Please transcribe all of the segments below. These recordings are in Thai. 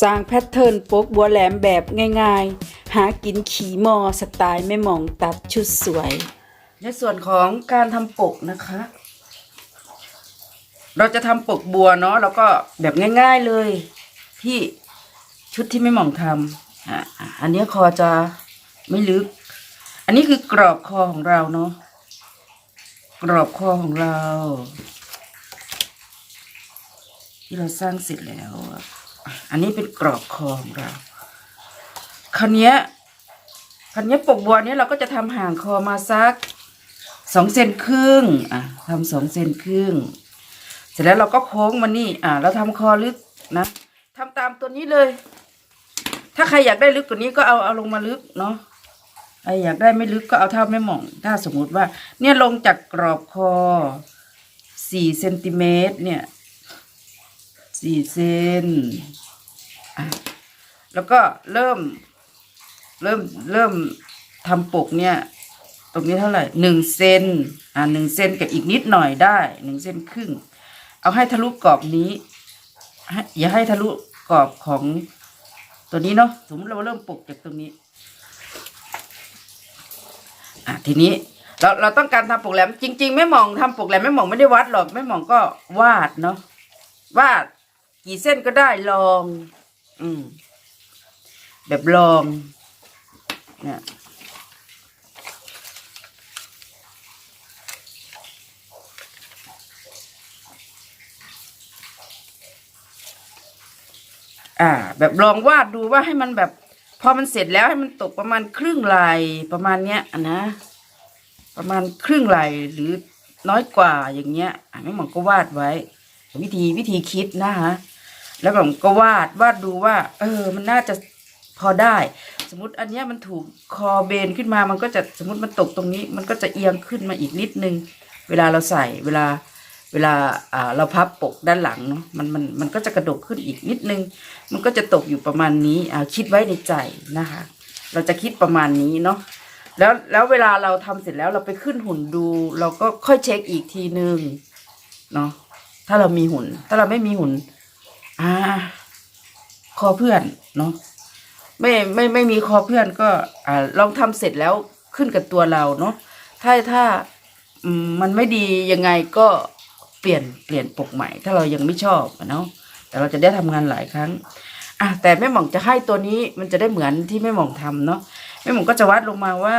สร้างแพทเทิร์นปกบัวแหลมแบบง่ายๆ หากินขี่มอสไตล์แม่หมองตัดชุดสวย ในส่วนของการทำปกนะคะ เราจะทำปกบัวเนาะแล้วก็แบบง่าย ๆเลยที่ชุดที่ไม่หมองทำอะอันนี้คอจะไม่ลึก อันนี้คือกรอบคอของเราเนาะกรอบคอของเรา ที่เราสร้างเสร็จแล้วอะ อันนี้เป็นกรอบคอของเราคราวนี้ยคราวนี้ปกบัวเนี้ยเราก็จะทำห่างคอมาสักสองเซนครึ่งอะทำสองเซนครึ่ง เสร็จแล้วเราก็โค้งมานี่ อ่าเราทำคอลึกนะทำตามตัวนี้เลย ถ้าใครอยากได้ลึกกว่านี้ก็เอาเอาลงมาลึกเนาะใครอยากได้ไม่ลึกก็เอาเท่าไม่หม่อง ถ้าสมมุติว่า เนี่ยลงจากกรอบคอสี่เซนติเมตรเนี่ย สี่เซนแล้วก็เริ่ม เริ่มเริ่มทำปกเนี่ย ตรงนี้เท่าไหร่หนึ่งเซนอ่าหนึ่งเซนกับอีกนิดหน่อยได้หนึ่งเซนครึ่ง เอาให้ทะลุกรอบนี้อย่าให้ทะลุกรอบของตัวนี้เนาะสมมติเราเริ่มปกจากตรงนี้ อะทีนี้เราเราต้องการทำปกแหลมจริง ๆ ไม่มองทำปกแหลมไม่มองไม่ได้วัดหรอกไม่มองก็วาดเนาะวาด กี่เส้นก็ได้ลอง อืม แบบลอง เนี่ยอ่า แบบลองวาดดูว่าให้มันแบบ พอมันเสร็จแล้วให้มันตกประมาณครึ่งไหลประมาณเนี้ยนะประมาณครึ่งไหลหรือน้อยกว่าอย่างเงี้ยไม่หมองก็วาดไว้ วิธีวิธีคิดนะฮะ แล้วผมก็วาดวาดดูว่า เออ มันน่าจะพอได้ สมมติอันนี้มันถูกคอเบนขึ้นมา มันก็จะสมมติมันตกตรงนี้ มันก็จะเอียงขึ้นมาอีกนิดนึง เวลาเราใส่เวลาเวลาเราพับปกด้านหลังเนาะมันมันมันก็จะกระดกขึ้นอีกนิดนึง มันก็จะตกอยู่ประมาณนี้คิดไว้ในใจนะคะ เราจะคิดประมาณนี้เนาะแล้วแล้วเวลาเราทำเสร็จแล้วเราไปขึ้นหุ่นดู เราก็ค่อยเช็คอีกทีนึงเนาะถ้าเรามีหุ่น ถ้าเราไม่มีหุ่น อ่า คอเพื่อนเนาะไม่ไม่ไม่มีคอเพื่อนก็อ่าลองทำเสร็จแล้วขึ้นกับตัวเราเนาะถ้าถ้าอืมมันไม่ดียังไงก็เปลี่ยนเปลี่ยนปกใหม่ ถ้าเรายังไม่ชอบเนาะแต่เราจะได้ทำงานหลายครั้งอะแต่แม่หม่องจะให้ตัวนี้มันจะได้เหมือนที่แม่หม่องทำเนาะแม่หม่องก็จะวัดลงมาว่า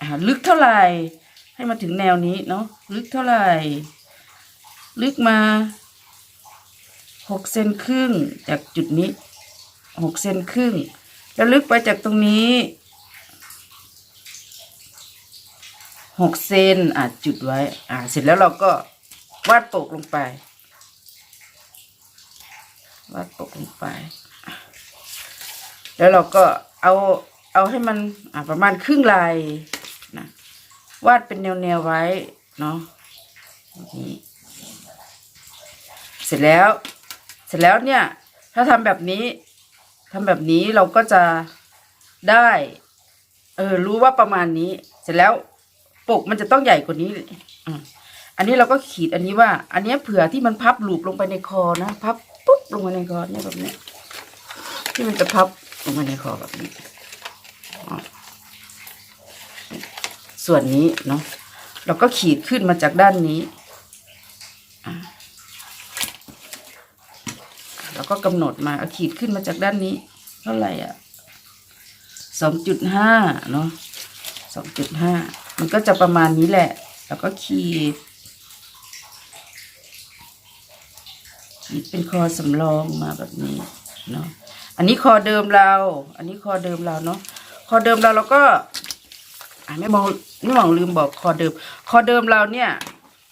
อ่าลึกเท่าไหร่ให้มาถึงแนวนี้เนาะลึกเท่าไหร่ ลึกมา หกเซนครึ่งจากจุดนี้หกเซนครึ่ง แล้วลึกไปจากตรงนี้หกเซนอะจุดไว้ อ่าเสร็จแล้วเราก็วาดปกลงไปวาดปกลงไป แล้วเราก็เอาเอาให้มันอ่าประมาณครึ่งลายนะวาดเป็นแนวๆไว้เนาะนี่เสร็จแล้ว เสร็จแล้วเนี่ย ถ้าทำแบบนี้ทำแบบนี้เราก็จะได้เออรู้ว่าประมาณนี้ เสร็จแล้วปกมันจะต้องใหญ่กว่านี้อันนี้เราก็ขีดอันนี้ว่า อันนี้เผื่อที่มันพับหลูบลงไปในคอนะพับปุ๊บลงมาในคอเนี่ยแบบนี้ที่มันจะพับลงมาในคอแบบนี้ส่วนนี้เนาะเราก็ขีดขึ้นมาจากด้านนี้อะแล้ว ก็กำหนดมาเอาขีดขึ้นมาจากด้านนี้ เท่าไหร่อะสองจุดห้าเนาะสองจุดห้ามันก็จะประมาณนี้แหละ แล้วก็ขีด ขีดเป็นคอสำรองมาแบบนี้เนาะอันนี้คอเดิมเรา อันนี้คอเดิมเราเนาะคอเดิมเราเราก็อ่าไม่มองไม่มองลืมบอกคอเดิม คอเดิมเราเนี่ย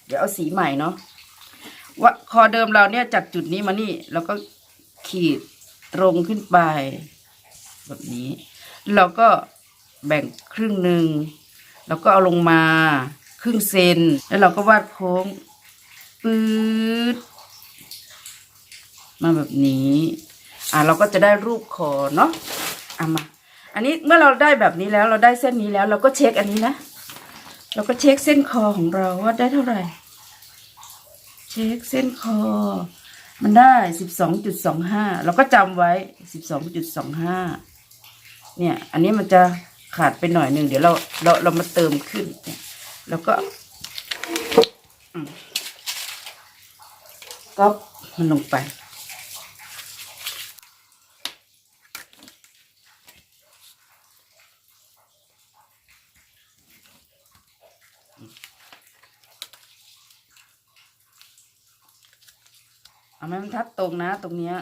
เดี๋ยวเอาสีใหม่เนาะว่าคอเดิมเราเนี่ยจากจุดนี้มานี่เราก็ ขีดตรงขึ้นไป แบบนี้ เราก็แบ่งครึ่งหนึ่งเราก็เอาลงมาครึ่งเซนแล้วเราก็วาดโค้งปื๊ดมาแบบนี้ อ่าเราก็จะได้รูปคอเนาะเอามา อันนี้เมื่อเราได้แบบนี้แล้วเราได้เส้นนี้แล้ว เราก็เช็คอันนี้นะเราก็เช็คเส้นคอของเราว่าได้เท่าไหร่ เช็คเส้นคอ มันได้สิบสองจุดสองห้าเราก็จำไว้สิบสองจุดสองห้าเนี่ย อันนี้มันจะขาดไปหน่อยหนึ่งเดี๋ยวเราเราเรามาเติมขึ้นเนี่ยแล้วก็ก็มันลงไป เอาให้มัน ทัดตรงนะ ตรงเนี้ย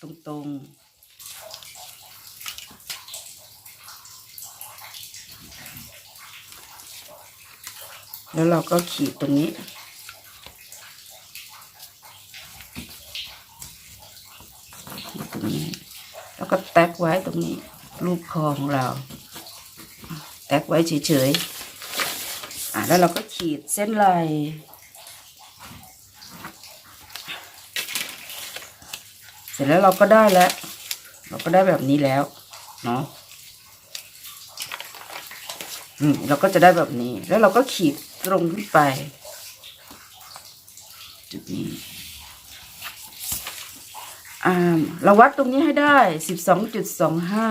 ตรงตรงๆแล้วเราก็ขีดตรงนี้ ขีดตรงนี้ แล้วก็แตกไว้ตรงนี้รูปคอของเราแตกไว้เฉยๆอะแล้วเราก็ขีดเส้นลาย เสร็จแล้วเราก็ได้แล้ว เราก็ได้แบบนี้แล้วเนาะอืมเราก็จะได้แบบนี้ แล้วเราก็ขีดตรงขึ้นไป จุดนี้อ่าเราวัดตรงนี้ให้ได้สิบสองจุดสองห้า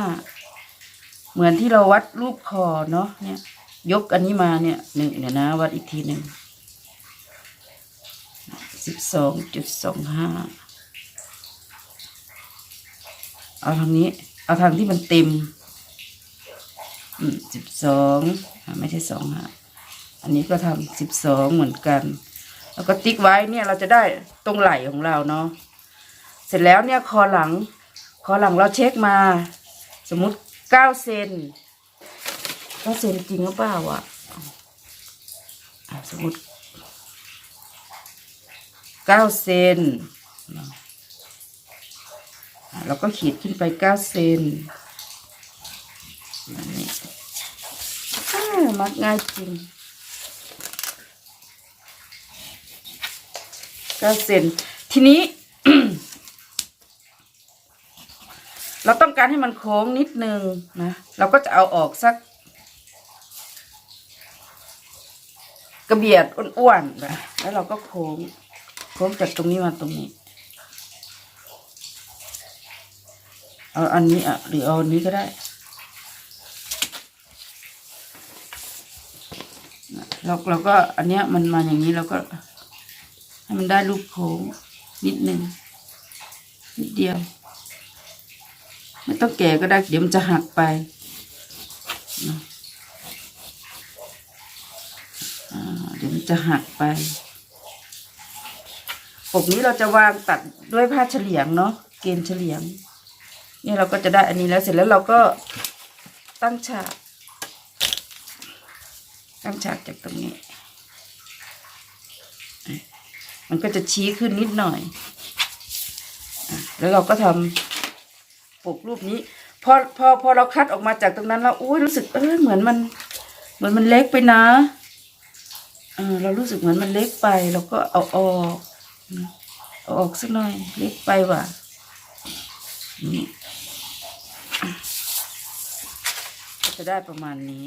เหมือนที่เราวัดรูปคอเนาะเนี่ย ยกอันนี้มาเนี่ยหนึ่งเนี่ยนะ วัดอีกทีหนึ่งสิบสองจุดสองห้า เอาทางนี้ เอาทางที่มันเต็ม อืมสิบสองไม่ใช่สองฮะอันนี้ก็ทำสิบสองเหมือนกัน แล้วก็ติ๊กไว้เนี่ยเราจะได้ตรงไหล่ของเราเนาะเสร็จแล้วเนี่ยคอหลัง คอหลังเราเช็คมา สมมุติเก้าเซนเก้าเซนจริงหรือเปล่าอะอะสมมติเก้าเซน เนาะอะเราก็ขีดขึ้นไปเก้าเซนนี่มัดง่ายจริงเก้าเซนทีนี้ เราต้องการให้มันโค้งนิดนึงนะ เราก็จะเอาออกสัก กระเบียดอ้วนๆนะแล้วเราก็โค้ง โค้งจากตรงนี้มาตรงนี้ เอาอันนี้อะหรือเอาอันนี้ก็ได้ เราเราก็อันเนี้ยมันมาอย่างนี้เราก็ ให้มันได้รูปโค้งนิดนึงนิดเดียว ไม่ต้องแก่ก็ได้เดี๋ยวมันจะหักไปเดี๋ยวมันจะหักไปปกนี้เราจะวางตัดด้วยผ้าเฉลียงเนาะเกณฑ์เฉลียง นี่เราก็จะได้อันนี้แล้วเสร็จแล้วเราก็ตั้งฉาก ตั้งฉากจากตรงนี้ มันก็จะชี้ขึ้นนิดหน่อยแล้วเราก็ทำปกรูปนี้พอพอพอเราคัดออกมาจากตรงนั้นแล้วอุ้ยรู้สึกเออเหมือนมัน เหมือนมันเล็กไปนะเออเรารู้สึกเหมือนมันเล็กไป เราก็เอาออกเอาออกสักหน่อย เล็กไปว่ะนี่ ก็ จะได้ประมาณนี้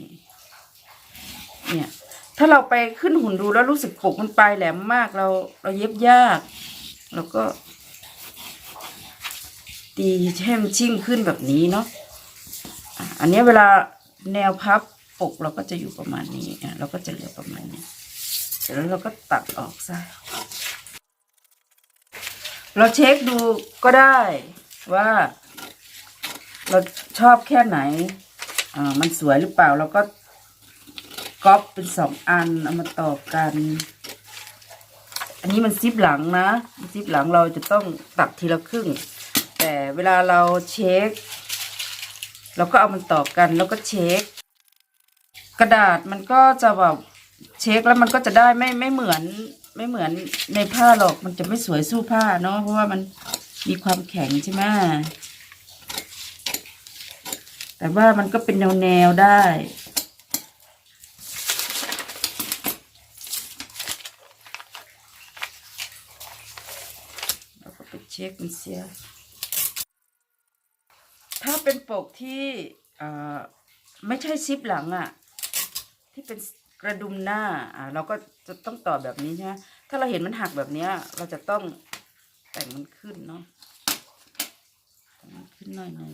เนี่ย ถ้าเราไปขึ้นหุ่นดูแล้วรู้สึกปกมันปลายแหลมมากเรา เราเย็บยากเราก็ ตีให้มันชิ่งขึ้นแบบนี้เนาะอันนี้เวลาแนวพับปกเราก็จะอยู่ประมาณนี้อะเราก็จะเหลือประมาณนี้เสร็จแล้วเราก็ตัดออกซะเราเช็คดูก็ได้ว่า เราชอบแค่ไหน มันสวยหรือเปล่าเราก็ก๊อปเป็นสองอันเอามาต่อกัน อันนี้มันซิปหลังนะซิปหลังเราจะต้องตัดทีละครึ่ง แต่เวลาเราเช็ค เราก็เอามันต่อกันแล้วก็เช็ค กระดาษมันก็จะแบบเช็คแล้วมันก็จะได้ไม่ไม่เหมือนไม่เหมือนในผ้าหรอกมันจะไม่สวยสู้ผ้าเนาะเพราะว่ามันมีความแข็งใช่ไหม แต่ว่ามันก็เป็นแนวแนวๆได้ เราก็ไปเช็คมันเสีย ถ้าเป็นปกที่อ่าไม่ใช่ซิปหลังอะ่ะ ที่เป็นกระดุมหน้าอ่าเราก็จะต้องต่อแบบนี้ใช่ไหมถ้าเราเห็นมันหักแบบนี้เราจะต้องแต่งมันขึ้นเนาะแต่งมันขึ้นหน่อยหนึ่ง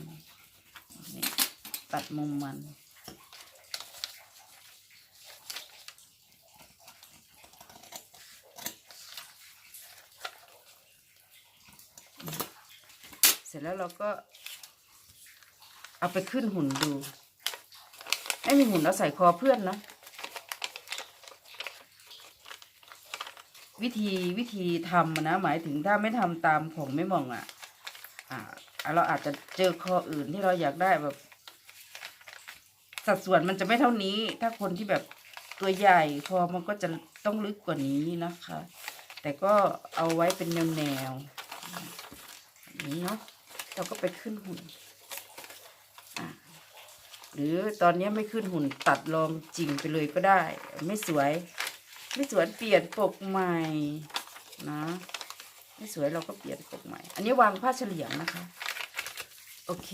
นี่ ตัดมุมมัน เสร็จแล้วเราก็ เอาไปขึ้นหุ่นดูไม่มีหุ่นเราใส่คอเพื่อนเนาะวิธีวิธีทำนะหมายถึงถ้าไม่ทำตามของไม่มองอะ อ่า เราอาจจะเจอคออื่นที่เราอยากได้แบบ สัดส่วนมันจะไม่เท่านี้ ถ้าคนที่แบบตัวใหญ่คอมันก็จะต้องลึกกว่านี้นะคะ แต่ก็เอาไว้เป็นแนวแนวนี้เนาะเราก็ไปขึ้นหุ่น หรือตอนนี้ไม่ขึ้นหุ่นตัดลองจริงไปเลยก็ได้ ไม่สวย ไม่สวยเปลี่ยนปกใหม่นะไม่สวยเราก็เปลี่ยนปกใหม่ อันนี้วางผ้าเฉลียงนะคะ โอเค